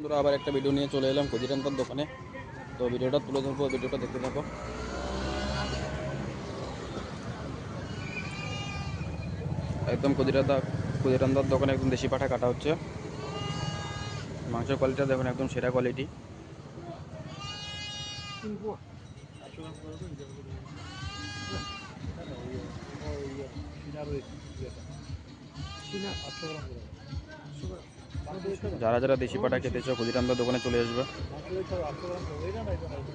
বন্ধুরা, আবার একটা ভিডিও নিয়ে চলে এলাম ক্ষুদিরান্তার দোকানে। তো ভিডিওটা তুলে ধরবো ভিডিওটা দেখতে থাকো। একদম ক্ষুদিরান্তা ক্ষুদিরান্তার দোকানে একদম দেশি পাঠা কাটা হচ্ছে। মাংসের কোয়ালিটিটা দেখুন, একদম সেরা কোয়ালিটি যারা যারা দেশি পাঠা খেতে চাও ক্ষুদিরান্তার দোকানে চলে আসবে।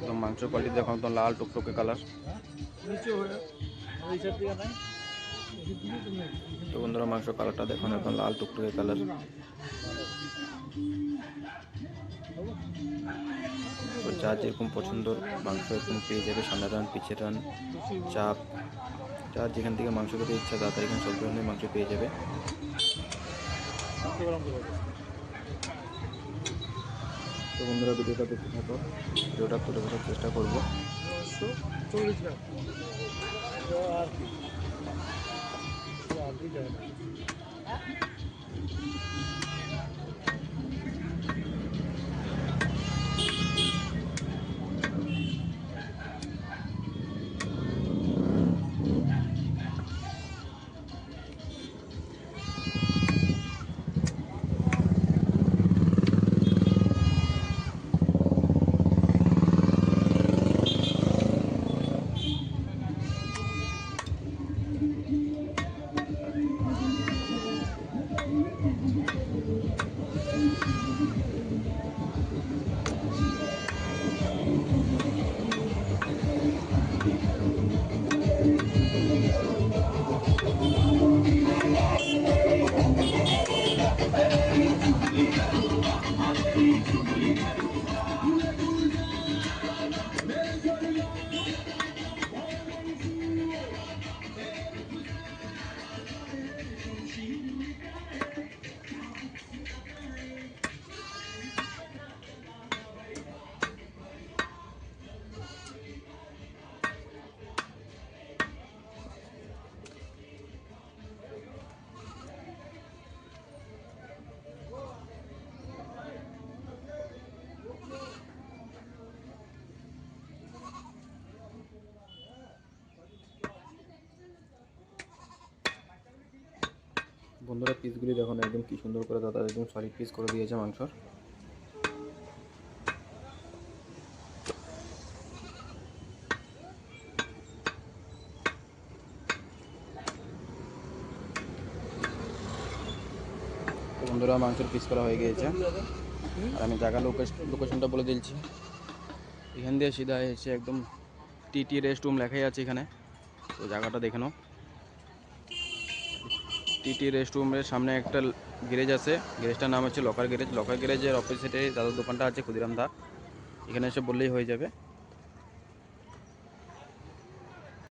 একদম মাংসের কোয়ালিটি দেখুন একদম লাল টুকটুকে কালার তো বন্ধুরা, মাংস কালারটা দেখুন, একদম লাল টুকটুকে কালার তো যা যেরকম পছন্দ, মাংস এরকম পেয়ে যাবে, সামনে রান পিছের রান, চাপ। যার যেখান থেকে মাংস খেতে ইচ্ছা তাদের এখানে সব ধরনের মাংস পেয়ে যাবে। তো বন্ধুরা ভিডিওটা দেখতে থাকো। ভিডিওটা তুলে ধরার চেষ্টা করব। চল্লিশ গ্রাম তো বন্ধুরা, পিসগুলি দেখুন একদম কি সুন্দর করে দাদা একদম সলিড পিস করে দিয়েছে মাংসর। বন্ধুরা, মাংসের পিস করা হয়ে গিয়েছে। আর আমি জায়গা লোকেশনটা বলে দিচ্ছি। এখান দিয়ে সিধা এসে একদম টিটি রেস্ট রুম লেখাই আছে এখানে। তো জায়গাটা দেখে নাও। টিটি রেস্টরুমের সামনে একটা গ্যারেজ আছে। গ্যারেজটার নাম হচ্ছে লকার গ্যারেজ। লকার গ্যারেজের অপোজিটে দাদার দোকানটা আছে ক্ষুদিরাম দা এখানে এসে বললেই হয়ে যাবে।